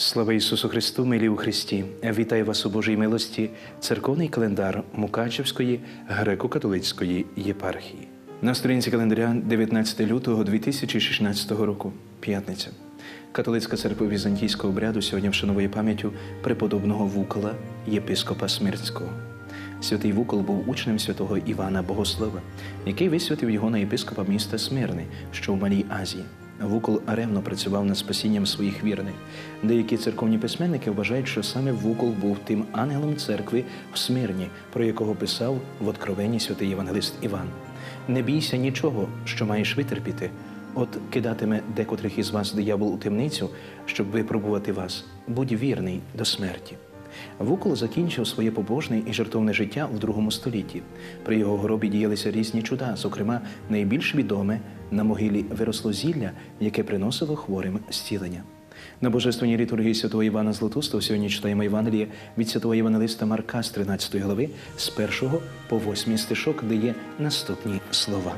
Слава Ісусу Христу, милі у Христі! Вітаю вас у Божій милості, церковний календар Мукачевської греко-католицької єпархії. На сторінці календаря 19 лютого 2016 року, п'ятниця. Католицька церква візантійського обряду сьогодні вшановує пам'яттю преподобного Вукола, єпископа Смирського. Святий Вукол був учнем святого Івана Богослова, який висвятив його на єпископа міста Смирни, що в Малій Азії. Вукол ревно працював над спасінням своїх вірних. Деякі церковні письменники вважають, що саме Вукол був тим ангелом церкви в Смирні, про якого писав в Откровенні святий Євангелист Іван. Не бійся нічого, що маєш витерпіти. От кидатиме декотрих із вас диявол у темницю, щоб випробувати вас. Будь вірний до смерті. Вукол закінчив своє побожне і жертовне життя в другому столітті. При його гробі діялися різні чуда, зокрема, найбільш відоме на могилі виросло зілля, яке приносило хворим зцілення. На божественній літургії святого Івана Златоустого сьогодні читаємо Євангеліє від святого Євангелиста Марка з 13 глави з 1 по 8 стишок, де є наступні слова.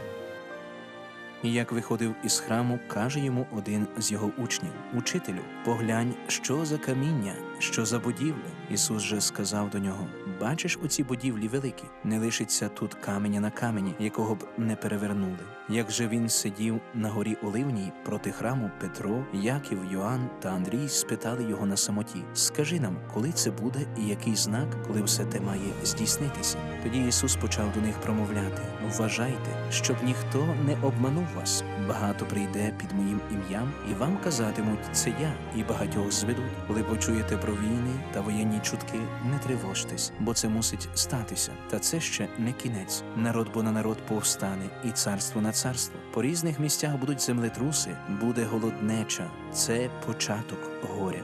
І як виходив із храму, каже йому один з його учнів: Учителю, поглянь, що за каміння, що за будівля. Ісус же сказав до нього: Бачиш оці будівлі великі, не лишиться тут каменя на камені, якого б не перевернули. Як же він сидів на горі Оливній проти храму, Петро, Яків, Йоанн та Андрій спитали його на самоті: Скажи нам, коли це буде і який знак, коли все те має здійснитися? Тоді Ісус почав до них промовляти: Вважайте, щоб ніхто не обманув вас. Багато прийде під моїм ім'ям, і вам казатимуть, це я, і багатьох зведуть. Коли почуєте про війни та воєнні чутки, не тривожтесь, бо це мусить статися. Та це ще не кінець. Народ бо на народ повстане, і царство на царство. По різних місцях будуть землетруси, буде голоднеча. Це початок горя.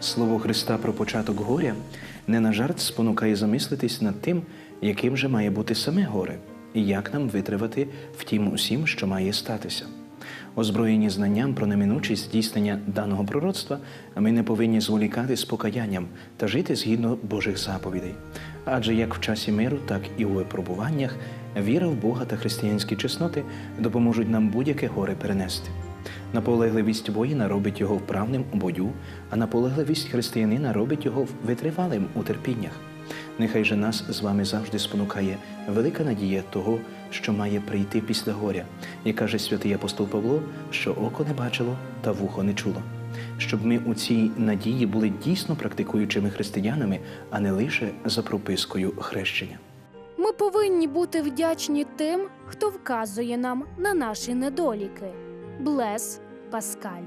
Слово Христа про початок горя не на жарт спонукає замислитись над тим, яким же має бути саме горе, і як нам витривати в тім усім, що має статися. Озброєні знанням про неминучість здійснення даного пророцтва, ми не повинні зволікати з покаянням та жити згідно Божих заповідей. Адже як в часі миру, так і у випробуваннях віра в Бога та християнські чесноти допоможуть нам будь-яке горе перенести. Наполегливість воїна робить його вправним у бою, а наполегливість християнина робить його витривалим у терпіннях. Нехай же нас з вами завжди спонукає велика надія того, що має прийти після горя, як каже святий апостол Павло, що око не бачило та вухо не чуло. Щоб ми у цій надії були дійсно практикуючими християнами, а не лише за пропискою хрещення. Ми повинні бути вдячні тим, хто вказує нам на наші недоліки. Блес Паскаль.